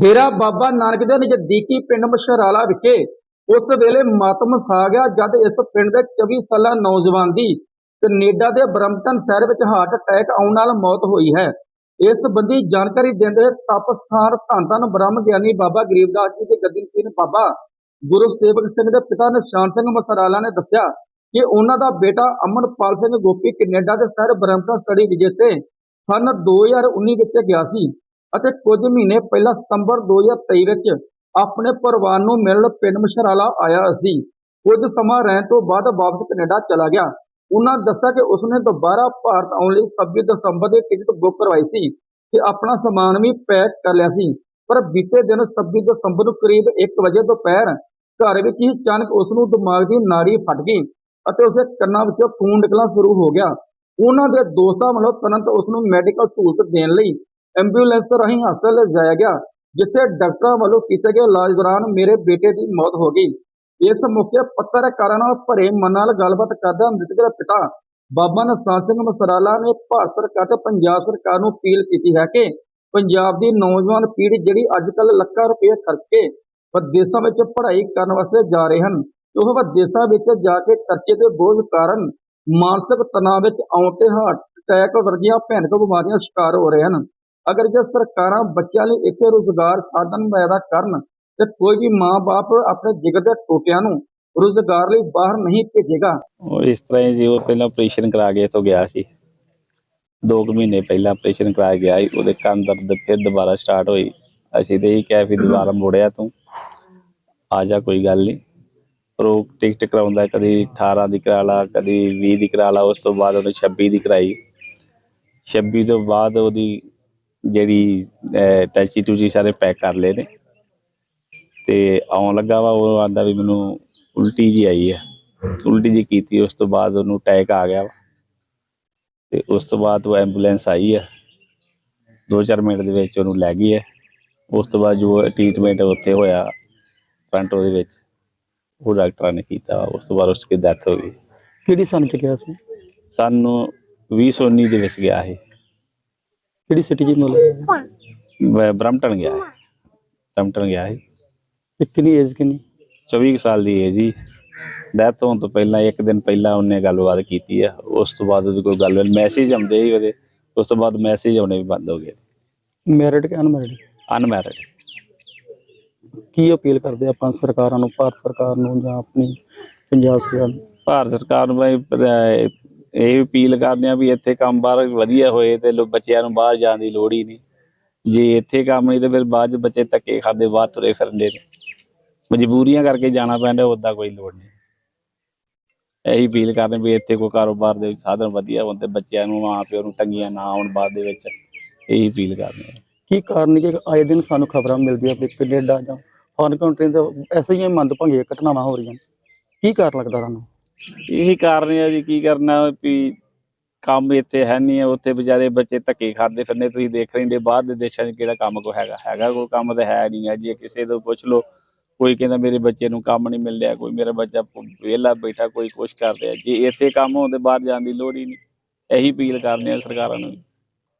ਡੇਰਾ ਬਾਬਾ ਨਾਨਕ ਦੇ ਨਜ਼ਦੀਕੀ ਪਿੰਡ ਮਸ਼ਰਾਲਾ ਵਿਖੇ ਉਸ ਵੇਲੇ ਮਾਤਮ ਛਾ ਗਿਆ ਜਦ ਇਸ ਪਿੰਡ ਦੇ 24 ਸਾਲਾ ਨੌਜਵਾਨ ਦੀ ਕੈਨੇਡਾ ਦੇ ਬਰਮਟਨ ਸ਼ਹਿਰ ਵਿੱਚ ਹਾਰਟ ਅਟੈਕ ਆਉਣ ਨਾਲ ਮੌਤ ਹੋਈ ਹੈ। ਇਸ ਸੰਬੰਧੀ ਜਾਣਕਾਰੀ ਦਿੰਦੇ ਹੋਏ ਤਪਸਥਾਨ ਧੰਨ ਧੰਨ ਬ੍ਰਹਮ ਗਿਆਨੀ ਬਾਬਾ ਗਰੀਬਦਾਸ ਜੀ ਦੇ ਗੱਦੀ ਸਿੰਘ ਬਾਬਾ ਗੁਰੂ ਸੇਵਕ ਸਿੰਘ ਦੇ ਪਿਤਾ ਨਿਸ਼ਾਨ ਸਿੰਘ ਮਸਰਾਲਾ ਨੇ ਦੱਸਿਆ ਕਿ ਉਹਨਾਂ ਦਾ ਬੇਟਾ ਅਮਨਪਾਲ ਸਿੰਘ ਗੋਪੀ ਕੈਨੇਡਾ ਦੇ ਸ਼ਹਿਰ ਬਰਮਟਨ ਸਟੱਡੀ ਵਿਜੇ ਤੇ ਸਨ। 2019 ਵਿੱਚ ਗਿਆ ਸੀ। ਅਤੇ ਕੁਝ ਮਹੀਨੇ ਪਹਿਲਾਂ ਸਤੰਬਰ 2023 ਵਿੱਚ ਆਪਣੇ ਪਰਿਵਾਰ ਨੂੰ ਮਿਲਣ ਪਿੰਡ ਮਸ਼ਰਾਲਾ ਆਇਆ ਸੀ। ਕੁਝ ਸਮਾਂ ਰਹਿਣ ਤੋਂ ਬਾਅਦ ਵਾਪਸ ਕੈਨੇਡਾ ਚਲਾ ਗਿਆ। ਉਹਨਾਂ ਦੱਸਿਆ ਕਿ ਉਸਨੇ ਦੁਬਾਰਾ ਭਾਰਤ ਆਉਣ ਲਈ 26 ਦਸੰਬਰ ਦੀ ਟਿਕਟ ਬੁੱਕ ਕਰਵਾਈ ਸੀ ਤੇ ਆਪਣਾ ਸਮਾਨ ਵੀ ਪੈਕ ਕਰ ਲਿਆ ਸੀ। ਪਰ ਬੀਤੇ ਦਿਨ 26 ਦਸੰਬਰ ਨੂੰ ਕਰੀਬ 1 ਵਜੇ ਦੁਪਹਿਰ ਘਰ ਵਿੱਚ ਹੀ ਅਚਾਨਕ ਉਸ ਨੂੰ ਦਿਮਾਗ ਦੀ ਨਾੜੀ ਫਟ ਗਈ ਅਤੇ ਉਸਦੇ ਕੰਨਾਂ ਵਿੱਚੋਂ ਖੂਨ ਨਿਕਲਣਾ ਸ਼ੁਰੂ ਹੋ ਗਿਆ। ਉਹਨਾਂ ਦੇ ਦੋਸਤਾਂ ਵੱਲੋਂ ਤੁਰੰਤ ਉਸ ਨੂੰ ਮੈਡੀਕਲ ਸਹੂਲਤ ਦੇਣ ਲਈ ਐਂਬੂਲੈਂਸ ਰਾਹੀਂ ਹਸਪਤਾਲ ਲਿਜਾਇਆ ਗਿਆ, ਜਿੱਥੇ ਡਾਕਟਰਾਂ ਵੱਲੋਂ ਕੀਤੇ ਗਏ ਇਲਾਜ ਦੌਰਾਨ ਮੇਰੇ ਬੇਟੇ ਦੀ ਮੌਤ ਹੋ ਗਈ। ਇਸ ਮੌਕੇ ਪੱਤਰਕਾਰਾਂ ਨਾਲ ਭਰੇ ਮਨ ਨਾਲ ਗੱਲਬਾਤ ਕਰਦਿਆਂ ਮ੍ਰਿਤਕ ਦੇ ਪਿਤਾ ਬਾਬਾ ਨਸਾਨ ਸਿੰਘ ਮਸਰਾਲਾ ਨੇ ਭਾਰਤ ਸਰਕਾਰ ਤੇ ਪੰਜਾਬ ਸਰਕਾਰ ਨੂੰ ਅਪੀਲ ਕੀਤੀ ਹੈ ਕਿ ਪੰਜਾਬ ਦੀ ਨੌਜਵਾਨ ਪੀੜ੍ਹੀ ਜਿਹੜੀ ਅੱਜ ਕੱਲ੍ਹ ਲੱਖਾਂ ਰੁਪਏ ਖਰਚ ਕੇ ਵਿਦੇਸ਼ਾਂ ਵਿੱਚ ਪੜ੍ਹਾਈ ਕਰਨ ਵਾਸਤੇ ਜਾ ਰਹੇ ਹਨ, ਉਹ ਵਿਦੇਸ਼ਾਂ ਵਿੱਚ ਜਾ ਕੇ ਖਰਚੇ ਦੇ ਬੋਝ ਕਾਰਨ ਮਾਨਸਿਕ ਤਣਾਅ ਵਿੱਚ ਆਉਣ ਤੇ ਹਾਰਟ ਅਟੈਕ ਵਰਗੀਆਂ ਭਿਆਨਕ ਬਿਮਾਰੀਆਂ ਸ਼ਿਕਾਰ ਹੋ ਰਹੇ ਹਨ। ਅਗਰ ਜੇ ਸਰਕਾਰਾਂ ਬੱਚਿਆਂ ਲਈ ਇੱਥੇ ਰੁਜ਼ਗਾਰ ਸਾਧਨ ਪੈਦਾ ਕਰਨ ਤੇ ਕੋਈ ਵੀ ਮਾਂ-ਬਾਪ ਆਪਣੇ ਜਿਗਰ ਦੇ ਟੋਟਿਆਂ ਨੂੰ ਰੁਜ਼ਗਾਰ ਲਈ ਬਾਹਰ ਨਹੀਂ ਭੇਜੇਗਾ। ਉਹ ਇਸ ਤਰ੍ਹਾਂ ਹੀ ਜੀ, ਉਹ ਪਹਿਲਾਂ ਆਪਰੇਸ਼ਨ ਕਰਾ ਕੇ ਇੱਥੋਂ ਗਿਆ ਸੀ। ਦੋ ਮਹੀਨੇ ਪਹਿਲਾਂ ਆਪਰੇਸ਼ਨ ਕਰਾ ਗਿਆ ਉਹਦੇ ਕੰਨ ਦਰਦ ਫਿਰ ਦੁਬਾਰਾ ਸਟਾਰਟ ਹੋਈ। ਅਸੀਂ ਤੇ ਇਹ ਕਿਹਾ ਵੀ ਦੁਬਾਰਾ ਮੁੜਿਆ ਤੂੰ। ਆ ਜਾ, ਕੋਈ ਗੱਲ ਨਹੀਂ। ਪਰ ਉਹ ਟਿਕਟ ਕਰਾਉਂਦਾ ਕਦੀ 18 ਦੀ ਕਰਾ ਲਾ, ਕਦੀ 20 ਦੀ ਕਰਾ ਲਾ, ਉਸ ਤੋਂ ਬਾਅਦ ਉਹਨੇ 26 ਦੀ ਕਰਾਈ। 26 ਤੋਂ ਬਾਅਦ ਉਹਦੀ ਜਿਹੜੀ ਟੈਚੀ ਟੂਚੀ ਸਾਰੇ ਪੈਕ ਕਰ ਲਏ ਨੇ। ਤੇ ਆਉਣ ਲੱਗਾ ਵਾ ਉਹ ਆਂਦਾ ਵੀ ਮੈਨੂੰ ਉਲਟੀ ਜੀ ਆਈ ਹੈ ਉਲਟੀ ਜੀ ਕੀਤੀ ਉਸ ਤੋਂ ਬਾਅਦ ਉਹਨੂੰ ਅਟੈਕ ਆ ਗਿਆ ਵਾ। ਤੇ ਉਸ ਤੋਂ ਬਾਅਦ ਉਹ ਐਂਬੂਲੈਂਸ ਆਈ ਹੈ 2-4 ਮਿੰਟ ਦੇ ਵਿੱਚ ਉਹਨੂੰ ਲੈ ਗਈ ਹੈ ਉਸ ਤੋਂ ਬਾਅਦ ਜੋ ਟ੍ਰੀਟਮੈਂਟ ਉੱਥੇ ਹੋਇਆ ਟੋਰਾਂਟੋ ਦੇ ਵਿੱਚ ਉਹ ਡਾਕਟਰਾਂ ਨੇ ਕੀਤਾ। ਉਸ ਤੋਂ ਬਾਅਦ ਉਸਦੀ ਡੈਥ ਹੋ ਗਈ। ਕਿਹੜੀ ਸਨ ਚ ਗਿਆ ਸੀ? ਸਾਨੂੰ 2019 ਦੇ ਵਿੱਚ ਗਿਆ ਇਹ। ਕਿਹੜੀ ਸਿਟੀ ਜੀ ਮਤਲਬ? ਬ- ਬਰਮਟਨ ਗਿਆ ਇਹ ਬਰਮਟਨ ਗਿਆ ਤੇ ਕਿੰਨੀ ਏਜ ਕਿੰਨੀ? 24 ਕੁ ਸਾਲ ਦੀ ਹੈ ਜੀ। ਡੈਥ ਹੋਣ ਤੋਂ ਪਹਿਲਾਂ ਇੱਕ ਦਿਨ ਪਹਿਲਾਂ ਉਹਨੇ ਗੱਲਬਾਤ ਕੀਤੀ ਆ। ਉਸ ਤੋਂ ਬਾਅਦ ਉਹਦੀ ਕੋਈ ਗੱਲ ਮੈਸੇਜ ਆਉਂਦੇ ਹੀ ਉਹਦੇ। ਉਸ ਤੋਂ ਬਾਅਦ ਮੈਸੇਜ ਆਉਣੇ ਵੀ ਬੰਦ ਹੋ ਗਏ। ਮੈਰਿਡ ਕਿ ਅਨਮੈਰਿਡ ਅਨਮੈਰਿਡ ਕੀ ਅਪੀਲ ਕਰਦੇ ਆਪਾਂ ਸਰਕਾਰਾਂ ਨੂੰ ਭਾਰਤ ਸਰਕਾਰ ਨੂੰ ਜਾਂ ਆਪਣੀ ਪੰਜਾਬ ਸਰਕਾਰ ਨੂੰ? ਭਾਰਤ ਸਰਕਾਰ ਨੂੰ ਬਈ ਪ- ਇਹ ਅਪੀਲ ਕਰਦੇ ਆ ਵੀ ਇੱਥੇ ਕੰਮ ਬਾਹਰ ਵਧੀਆ ਹੋਏ ਤੇ ਲੋ ਬੱਚਿਆਂ ਨੂੰ ਬਾਹਰ ਜਾਣ ਦੀ ਲੋੜ ਹੀ ਨਹੀਂ। ਜੇ ਇੱਥੇ ਕੰਮ ਨਹੀਂ ਤੇ ਫਿਰ ਬਾਅਦ ਚ ਬੱਚੇ ਧੱਕੇ ਖਾਂਦੇ, ਬਾਹਰ ਤੁਰੇ ਫਿਰਦੇ ਨੇ। ਮਜਬੂਰੀਆਂ ਕਰਕੇ ਜਾਣਾ ਪੈਂਦਾ ਉਦਾਂ ਕੋਈ ਲੋੜ ਨਹੀਂ। ਇਹੀ ਅਪੀਲ ਕਰਦੇ ਵੀ ਇੱਥੇ ਕੋਈ ਕਾਰੋਬਾਰ ਦੇ ਸਾਧਨ ਵਧੀਆ ਹੋਣ ਤੇ ਬੱਚਿਆਂ ਨੂੰ ਮਾਂ ਪਿਓ ਨੂੰ ਤੰਗੀਆਂ ਨਾ ਆਉਣ ਬਾਅਦ ਦੇ ਵਿੱਚ। ਇਹੀ ਅਪੀਲ ਕਰਦੇ ਆ ਕੀ ਕਾਰਨ ਕਿ ਆਏ ਦਿਨ ਸਾਨੂੰ ਖਬਰਾਂ ਮਿਲਦੀਆਂ ਵੀ ਕੈਨੇਡਾ ਜਾਂ ਫੋਰਨ ਕੰਟਰੀ ਤੋਂ ਐਸੇ ਹੀ ਮੰਦਭਾਗੀਆਂ ਘਟਨਾਵਾਂ ਹੋ ਰਹੀਆਂ ਕੀ ਕਾਰਨ ਲੱਗਦਾ ਤੁਹਾਨੂੰ? ਇਹੀ ਕਾਰਨ ਹੈ ਜੀ, ਕੀ ਕਰਨਾ ਵੀ ਕੰਮ ਇੱਥੇ ਹੈ ਨਹੀਂ ਹੈ ਉੱਥੇ ਵਿਚਾਰੇ ਬੱਚੇ ਧੱਕੇ ਖਾਂਦੇ ਫਿਰਦੇ, ਤੁਸੀਂ ਦੇਖ ਰਹੇ ਹੋ ਬਾਹਰ ਦੇ ਦੇਸ਼ਾਂ 'ਚ ਕਿਹੜਾ ਕੰਮ ਕੋ ਹੈਗਾ ਹੈਗਾ ਕੋਈ ਕੰਮ ਤਾਂ ਹੈ ਨਹੀਂ ਹੈ ਜੇ ਕਿਸੇ ਤੋਂ ਪੁੱਛ ਲਓ, ਕੋਈ ਕਹਿੰਦਾ ਮੇਰੇ ਬੱਚੇ ਨੂੰ ਕੰਮ ਨਹੀਂ ਮਿਲ ਰਿਹਾ, ਕੋਈ ਮੇਰਾ ਬੱਚਾ ਵਿਹਲਾ ਬੈਠਾ, ਕੋਈ ਕੁਛ ਕਰ ਰਿਹਾ ਜੇ ਇੱਥੇ ਕੰਮ ਹੋਣ ਤੇ ਬਾਹਰ ਜਾਣ ਦੀ ਲੋੜ ਹੀ ਨਹੀਂ, ਇਹੀ ਅਪੀਲ ਕਰਦੇ ਆ ਸਰਕਾਰਾਂ ਨੂੰ